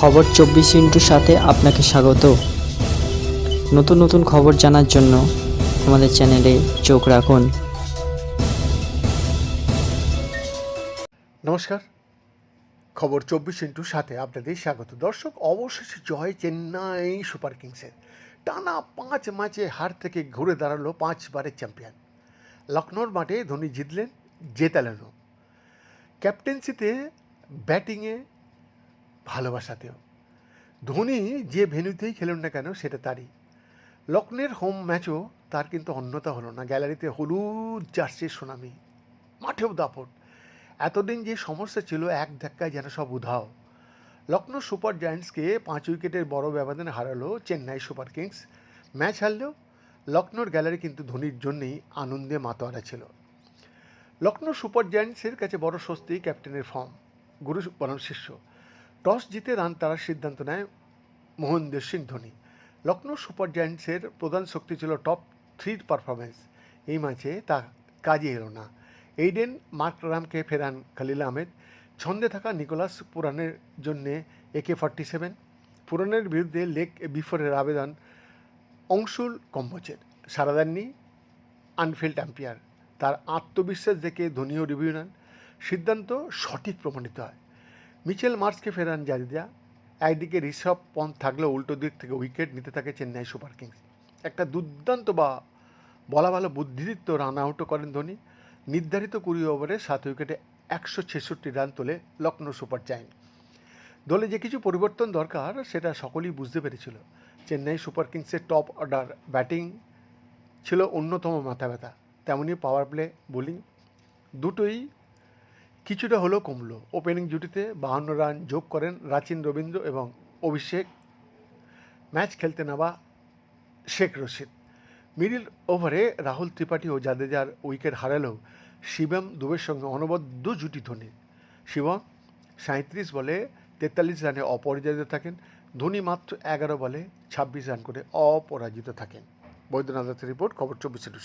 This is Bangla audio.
খবর চব্বিশ ইন্টুর সাথে আপনাকে স্বাগত। নতুন নতুন খবর জানার জন্য আমাদের চ্যানেলে চোখ রাখুন। নমস্কার। খবর চব্বিশ ইন্টুর সাথে আপনাদের স্বাগত। দর্শক, অবশেষে জয় চেন্নাই সুপার কিংসের। টানা পাঁচ ম্যাচে হার থেকে ঘুরে দাঁড়াল পাঁচবারের চ্যাম্পিয়ন। লখনৌর মাঠে ধোনি জিতলেন, জেতালেনও। ক্যাপ্টেন্সিতে ব্যাটিংয়ে ভালোবাসাতেও। ধোনি যে ভেন্যুতেই খেলুন না কেন, সেটা তারই। লখনৌর হোম ম্যাচও তার কিন্তু অন্যতা হলো না। গ্যালারিতে হলুদ জার্সির সুনামি, মাঠেও দাপট। এতদিন যে সমস্যা ছিল, এক ধাক্কায় যেন সব উধাও। লখনৌ সুপার জায়ান্টসকে পাঁচ উইকেটের বড় ব্যবধানে হারালো চেন্নাই সুপার কিংস। ম্যাচ হারলেও লখনৌর গ্যালারি কিন্তু ধোনির জন্যেই আনন্দে মাতোয়ারা ছিল। লখনৌ সুপার জায়ান্টসের কাছে বড় স্বস্তি ক্যাপ্টেনের ফর্ম গুরু বরং শিষ্য। টস জিতে রান তারার সিদ্ধান্ত নেয় মোহনদেব সিং ধোনি। লখনৌ সুপার জায়ান্টসের প্রধান শক্তি ছিল টপ থ্রির পারফরমেন্স এই ম্যাচে তা কাজে এলো না। এইডেন মার্ক রামকে ফেরান খালিল আহমেদ। ছন্দে থাকা নিকোলাস পুরানের জন্যে একে ফর্টি সেভেন। পুরানের বিরুদ্ধে লেগ বিফোরের আবেদন অংশুল কম্বোচের সারা দেননি আনফিল্ড অ্যাম্পিয়ার তার আত্মবিশ্বাস দেখে ধোনিও রিভিউ নেন। সিদ্ধান্ত সঠিক প্রমাণিত হয়। মিচেল মার্সকে ফেরান জাদেজা একদিকে ঋষভ পন্থ থাকলেও উল্টো দিক থেকে উইকেট নিতে থাকে চেন্নাই সুপার কিংস। একটা দুর্দান্ত বা বলা ভালো বুদ্ধিদীপ্ত রান আউটও করেন ধোনি। নির্ধারিত কুড়ি ওভারে সাত উইকেটে একশো ছেষট্টি রান তোলে লখনৌ সুপার জায়ান্ট। দলে যে কিছু পরিবর্তন দরকার, সেটা সকলেই বুঝতে পেরেছিল। চেন্নাই সুপার কিংসের টপ অর্ডার ব্যাটিং ছিল অন্যতম মাথা ব্যথা তেমনই পাওয়ার প্লে বোলিং দুটোই কিছুটা হলেও কমলো। ওপেনিং জুটিতে বাহান্ন রান যোগ করেন রাচিন রবীন্দ্র এবং অভিষেক। ম্যাচ খেলতে নামা শেখ রশিদ। মিডিল ওভারে রাহুল ত্রিপাঠী ও জাদেজার উইকেট হারালেও শিবম দুবের সঙ্গে অনবদ্য জুটি ধোনি। শিবম সাঁত্রিশ বলে তেতাল্লিশ রানে অপরাজিত থাকেন। ধোনি মাত্র এগারো বলে ছাব্বিশ রান করে অপরাজিত থাকেন। বৈদ্যনাথ রিপোর্ট, খবর চব্বিশে টু